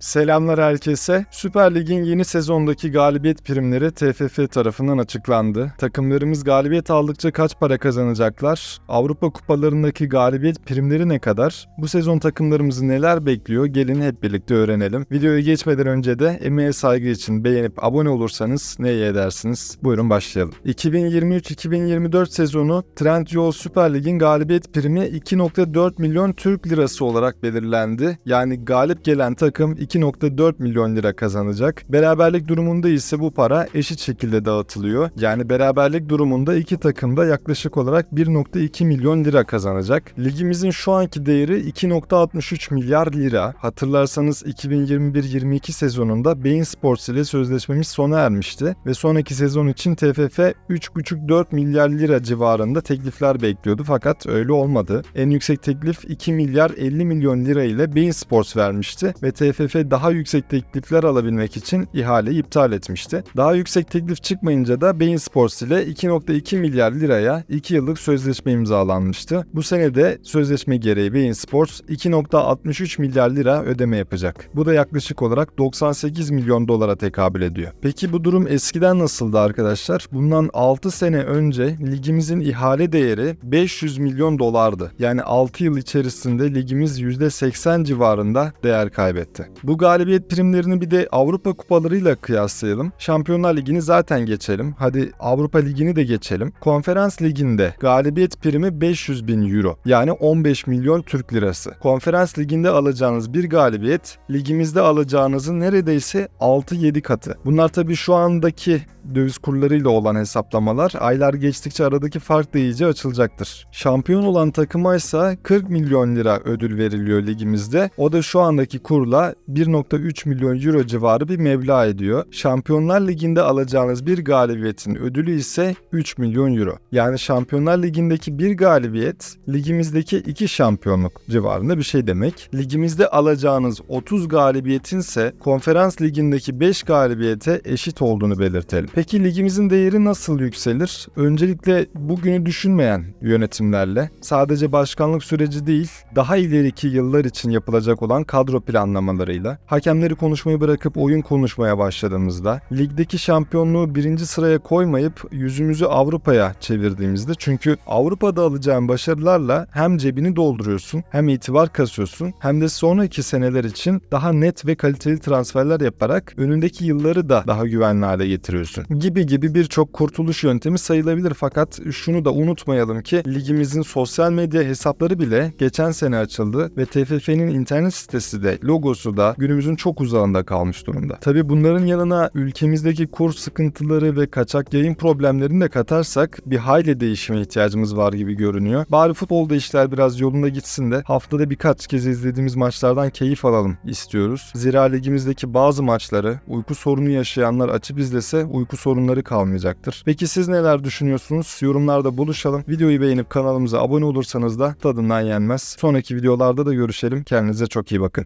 Selamlar herkese. Süper Lig'in yeni sezondaki galibiyet primleri TFF tarafından açıklandı. Takımlarımız galibiyet aldıkça kaç para kazanacaklar? Avrupa kupalarındaki galibiyet primleri ne kadar? Bu sezon takımlarımızı neler bekliyor? Gelin hep birlikte öğrenelim. Videoya geçmeden önce de emeğe saygı için beğenip abone olursanız ne iyi edersiniz? Buyurun başlayalım. 2023-2024 sezonu Trendyol Süper Lig'in galibiyet primi 2.4 milyon Türk lirası olarak belirlendi. Yani galip gelen takım 2.4 milyon lira kazanacak. Beraberlik durumunda ise bu para eşit şekilde dağıtılıyor. Yani beraberlik durumunda iki takım da yaklaşık olarak 1.2 milyon lira kazanacak. Ligimizin şu anki değeri 2.63 milyar lira. Hatırlarsanız 2021-22 sezonunda Bein Sports ile sözleşmemiz sona ermişti ve sonraki sezon için TFF 3.5-4 milyar lira civarında teklifler bekliyordu fakat öyle olmadı. En yüksek teklif 2 milyar 50 milyon lira ile Bein Sports vermişti ve TFF daha yüksek teklifler alabilmek için ihaleyi iptal etmişti. Daha yüksek teklif çıkmayınca da Bein Sports ile 2.2 milyar liraya 2 yıllık sözleşme imzalanmıştı. Bu sene de sözleşme gereği Bein Sports 2.63 milyar lira ödeme yapacak. Bu da yaklaşık olarak 98 milyon dolara tekabül ediyor. Peki bu durum eskiden nasıldı arkadaşlar? Bundan 6 sene önce ligimizin ihale değeri 500 milyon dolardı. Yani 6 yıl içerisinde ligimiz %80 civarında değer kaybetti. Bu galibiyet primlerini bir de Avrupa kupalarıyla kıyaslayalım. Şampiyonlar Ligi'ni zaten geçelim. Hadi Avrupa Ligi'ni de geçelim. Konferans Ligi'nde galibiyet primi 500 bin euro. Yani 15 milyon Türk lirası. Konferans Ligi'nde alacağınız bir galibiyet ligimizde alacağınızın neredeyse 6-7 katı. Bunlar tabii şu andaki döviz kurlarıyla olan hesaplamalar aylar geçtikçe aradaki fark da iyice açılacaktır. Şampiyon olan takıma ise 40 milyon lira ödül veriliyor ligimizde. O da şu andaki kurla 1.3 milyon euro civarı bir meblağ ediyor. Şampiyonlar Ligi'nde alacağınız bir galibiyetin ödülü ise 3 milyon euro. Yani Şampiyonlar Ligi'ndeki bir galibiyet ligimizdeki iki şampiyonluk civarında bir şey demek. Ligimizde alacağınız 30 galibiyetin ise Konferans Ligi'ndeki 5 galibiyete eşit olduğunu belirtelim. Peki ligimizin değeri nasıl yükselir? Öncelikle bugünü düşünmeyen yönetimlerle sadece başkanlık süreci değil daha ileriki yıllar için yapılacak olan kadro planlamalarıyla hakemleri konuşmayı bırakıp oyun konuşmaya başladığımızda ligdeki şampiyonluğu birinci sıraya koymayıp yüzümüzü Avrupa'ya çevirdiğimizde çünkü Avrupa'da alacağın başarılarla hem cebini dolduruyorsun hem itibar kasıyorsun hem de sonraki seneler için daha net ve kaliteli transferler yaparak önündeki yılları da daha güvenli hale getiriyorsun gibi gibi birçok kurtuluş yöntemi sayılabilir. Fakat şunu da unutmayalım ki ligimizin sosyal medya hesapları bile geçen sene açıldı ve TFF'nin internet sitesi de logosu da günümüzün çok uzağında kalmış durumda. Tabi bunların yanına ülkemizdeki kur sıkıntıları ve kaçak yayın problemlerini de katarsak bir hayli değişime ihtiyacımız var gibi görünüyor. Bari futbolda işler biraz yolunda gitsin de haftada birkaç kez izlediğimiz maçlardan keyif alalım istiyoruz. Zira ligimizdeki bazı maçları uyku sorunu yaşayanlar açıp izlese uyku sorunları kalmayacaktır. Peki siz neler düşünüyorsunuz? Yorumlarda buluşalım. Videoyu beğenip kanalımıza abone olursanız da tadından yenmez. Sonraki videolarda da görüşelim. Kendinize çok iyi bakın.